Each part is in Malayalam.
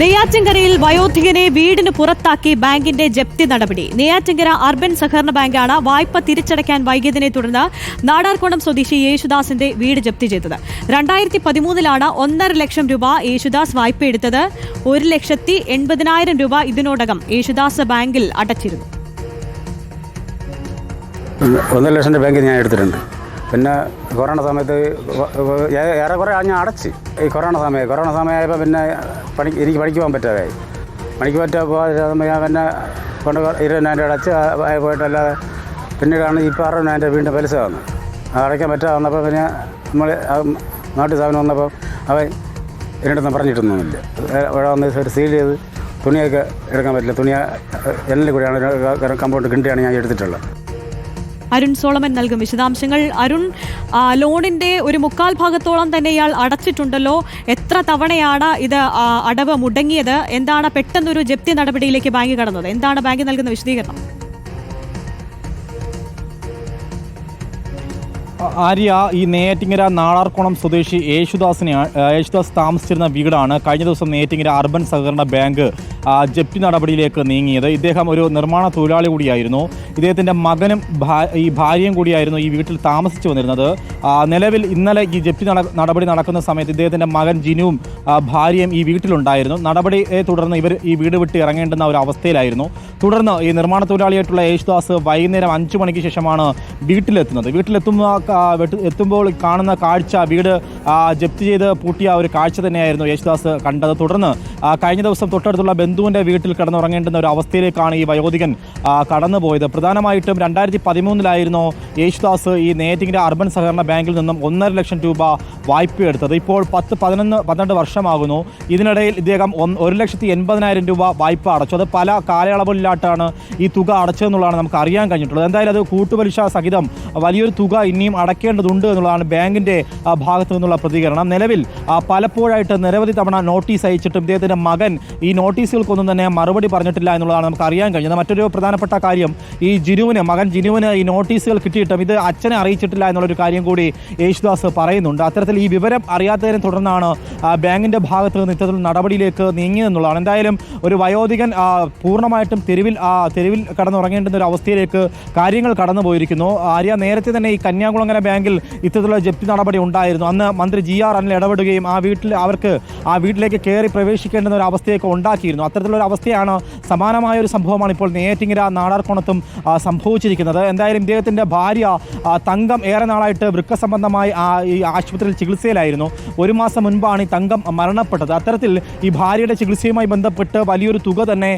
നെയ്യാറ്റിൻകരയിൽ വയോധികനെ വീടിന് പുറത്താക്കി ബാങ്കിന്റെ ജപ്തി നടപടി. നെയ്യാറ്റിൻകര അർബൻ സഹകരണ ബാങ്കാണ് വായ്പ തിരിച്ചടയ്ക്കാൻ വൈകിയതിനെ തുടർന്ന് നാടാർകോണം സ്വദേശി യേശുദാസിന്റെ വീട് ജപ്തി ചെയ്തത്. രണ്ടായിരത്തി പതിമൂന്നിലാണ് ഒന്നര ലക്ഷം രൂപ യേശുദാസ് വായ്പ എടുത്തത്. ഒരു ലക്ഷത്തി എൺപതിനായിരം രൂപ ഇതിനോടകം യേശുദാസ് ബാങ്കിൽ അടച്ചിരുന്നു. ഒന്നര ലക്ഷം ബാങ്കിൽ ഞാൻ എടുത്തിട്ടുണ്ട്. പിന്നെ കൊറോണ സമയത്ത് ഏറെക്കുറെ ഞാൻ അടച്ച് ഈ കൊറോണ സമയം. കൊറോണ സമയമായപ്പോൾ പിന്നെ പണി എനിക്ക് പണിക്ക് പോകാൻ പറ്റാതായി. പണിക്ക് പറ്റാപ്പോൾ ഞാൻ പിന്നെ കൊണ്ട് ഇരുപതിനായിരം രൂപ അടച്ച് പോയിട്ടല്ലാതെ പിന്നീടാണ് ഇപ്പോൾ അറുപതിനായിരം രൂപ വീണ്ടും പലിശ വന്നു. അത് അടയ്ക്കാൻ പറ്റാതെ വന്നപ്പോൾ പിന്നെ നമ്മൾ നാട്ടിൽ സാധനം വന്നപ്പോൾ അവൻ എന്നോടൊന്നും പറഞ്ഞിട്ടൊന്നുമില്ല. ഇവിടെ വന്ന് ഒരു സീൽ ചെയ്ത് തുണിയൊക്കെ എടുക്കാൻ പറ്റില്ല. തുണി എല്ലാം കൂടിയാണ് കമ്പൗണ്ട് കിണ്ടിയാണ് ഞാൻ എടുത്തിട്ടുള്ളത്. അരുൺ സോളമൻ നൽകും വിശദാംശങ്ങൾ. അരുൺ ലോണിന്റെ ഒരു മുക്കാൽ ഭാഗത്തോളം തന്നെ ഇയാൾ അടച്ചിട്ടുണ്ടല്ലോ. എത്ര തവണയാണ് ഇത് അടവ് മുടങ്ങിയത്? എന്താണ് പെട്ടെന്നൊരു ജപ്തി നടപടിയിലേക്ക് ബാങ്ക് കടന്നത്? എന്താണ് ബാങ്ക് നൽകുന്ന വിശദീകരണം? ആര്യ ഈ നെയ്യാറ്റിങ്ങര നാളാർക്കുളം സ്വദേശി യേശുദാസിനെ യേശുദാസ് താമസിച്ചിരുന്ന വീടാണ് കഴിഞ്ഞ ദിവസം നെയ്യാറ്റിങ്ങര അർബൻ സഹകരണ ബാങ്ക് ജപ്തി നടപടിയിലേക്ക് നീങ്ങിയത്. ഇദ്ദേഹം ഒരു നിർമ്മാണ തൊഴിലാളി കൂടിയായിരുന്നു. ഇദ്ദേഹത്തിന്റെ മകനും ഈ ഭാര്യയും കൂടിയായിരുന്നു ഈ വീട്ടിൽ താമസിച്ചു വന്നിരുന്നത്. നിലവിൽ ഇന്നലെ ഈ ജപ്തി നടപടി നടക്കുന്ന സമയത്ത് ഇദ്ദേഹത്തിന്റെ മകൻ ജിനുവും ഭാര്യയും ഈ വീട്ടിലുണ്ടായിരുന്നു. നടപടിയെ തുടർന്ന് ഇവർ ഈ വീട് വിട്ട് ഇറങ്ങേണ്ടുന്ന ഒരു അവസ്ഥയിലായിരുന്നു. തുടർന്ന് ഈ നിർമ്മാണ തൊഴിലാളിയായിട്ടുള്ള യേശുദാസ് വൈകുന്നേരം അഞ്ചു മണിക്ക് ശേഷമാണ് വീട്ടിലെത്തുന്നത്. വീട്ടിലെത്തുന്ന എത്തുമ്പോൾ കാണുന്ന കാഴ്ച വീട് ജപ്തി ചെയ്ത് പൂട്ടിയ ഒരു കാഴ്ച തന്നെയായിരുന്നു യേശുദാസ് കണ്ടത്. തുടർന്ന് കഴിഞ്ഞ ദിവസം തൊട്ടടുത്തുള്ള ബന്ധുവിന്റെ വീട്ടിൽ കിടന്നുറങ്ങേണ്ടുന്ന ഒരു അവസ്ഥയിലേക്കാണ് ഈ വയോധികൻ കടന്നുപോയത്. പ്രധാനമായിട്ടും രണ്ടായിരത്തി പതിമൂന്നിലായിരുന്നു യേശുദാസ് ഈ നേറ്റിങ്ങിന്റെ അർബൻ സഹകരണ ബാങ്കിൽ നിന്നും ഒന്നര ലക്ഷം രൂപ വായ്പ എടുത്തത്. ഇപ്പോൾ പത്ത് പതിനൊന്ന് പന്ത്രണ്ട് വർഷമാകുന്നു. ഇതിനിടയിൽ ഇദ്ദേഹം ഒരു ലക്ഷത്തി എൺപതിനായിരം രൂപ വായ്പ അടച്ചു. അത് പല കാലയളവിലായിട്ടാണ് ഈ തുക അടച്ചതെന്നുള്ളതാണ് നമുക്ക് അറിയാൻ കഴിഞ്ഞിട്ടുള്ളത്. എന്തായാലും അത് കൂട്ടുപലിശ സഹിതം വലിയൊരു തുക ഇനിയും അടയ്ക്കേണ്ടതുണ്ട് എന്നുള്ളതാണ് ബാങ്കിന്റെ ഭാഗത്തു നിന്നുള്ള പ്രതികരണം. നിലവിൽ പലപ്പോഴായിട്ട് നിരവധി തവണ നോട്ടീസ് അയച്ചിട്ടും ഇദ്ദേഹത്തിന്റെ മകൻ ഈ നോട്ടീസുകൾക്കൊന്നും തന്നെ മറുപടി പറഞ്ഞിട്ടില്ല എന്നുള്ളതാണ് നമുക്ക് അറിയാൻ കഴിഞ്ഞത്. മറ്റൊരു പ്രധാനപ്പെട്ട കാര്യം ഈ ജിനുവിന് മകൻ ജിനുവിന് ഈ നോട്ടീസുകൾ കിട്ടിയിട്ടും ഇത് അച്ഛനെ അറിയിച്ചിട്ടില്ല എന്നുള്ളൊരു കാര്യം കൂടി യേശുദാസ് പറയുന്നുണ്ട്. അത്തരത്തിൽ ഈ വിവരം അറിയാത്തതിനെ തുടർന്നാണ് ബാങ്കിന്റെ ഭാഗത്ത് നിന്ന് ഇത്തരത്തിൽ നടപടിയിലേക്ക് നീങ്ങിയതെന്നുള്ളതാണ് എന്തായാലും ഒരു വയോധികൻ പൂർണമായിട്ടും തെരുവിൽ തെരുവിൽ കടന്നുറങ്ങേണ്ടുന്ന ഒരു അവസ്ഥയിലേക്ക് കാര്യങ്ങൾ കടന്നു പോയിരിക്കുന്നു ആര്യ നേരത്തെ തന്നെ ഈ കന്യാകുളങ്ങര ബാങ്കിൽ ഇത്തരത്തിലുള്ള ജപ്തി നടപടി ഉണ്ടായിരുന്നു. അന്ന് മന്ത്രി ജി ആർ അനിൽ ഇടപെടുകയും ആ വീട്ടിൽ അവർക്ക് ആ വീട്ടിലേക്ക് കയറി പ്രവേശിക്കേണ്ടുന്ന ഒരു അവസ്ഥയൊക്കെ ഉണ്ടാക്കിയിരുന്നു. അത്തരത്തിലുള്ള ഒരു അവസ്ഥയാണ് സമാനമായ ഒരു സംഭവമാണ് ഇപ്പോൾ നെയ്യാറ്റിങ്ങര നാടാർക്കോണത്തും സംഭവിച്ചിരിക്കുന്നത്. എന്തായാലും ഇദ്ദേഹത്തിന്റെ ഭാര്യ തങ്കം ഏറെ നാളായിട്ട് വൃക്ക സംബന്ധമായി ഈ ആശുപത്രിയിൽ ചികിത്സയിലായിരുന്നു. ഒരു മാസം മുൻപാണ് ഈ തങ്കം മരണപ്പെട്ടത്. അത്തരത്തിൽ ഈ ഭാര്യയുടെ ചികിത്സയുമായി ബന്ധപ്പെട്ട് വലിയൊരു തുക തന്നെ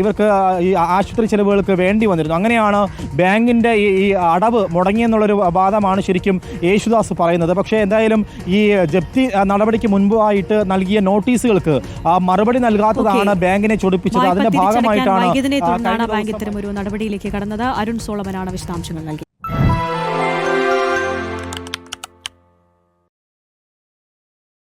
ഇവർക്ക് ഈ ആശുപത്രി ചെലവുകൾക്ക് വേണ്ടി വന്നിരുന്നു. അങ്ങനെയാണ് ബാങ്കിന്റെ ഈ അടവ് മുടങ്ങിയെന്നുള്ളൊരു വാദമാണ് ശരിക്കും യേശുദാസ് പറയുന്നത്. പക്ഷേ എന്തായാലും ഈ ജപ്തി നടപടിക്ക് മുൻപായിട്ട് നൽകിയ നോട്ടീസുകൾക്ക് മറുപടി നൽകാത്തതാണ് ബാങ്കിനെ ചൊടിപ്പിച്ചത്. അതിന്റെ ഭാഗമായിട്ടാണ് ബാങ്ക് ഇത്തരം ഒരു നടപടിയിലേക്ക് കടന്നത് അരുൺ സോളമനാണ് വിശദാംശങ്ങൾ നൽകി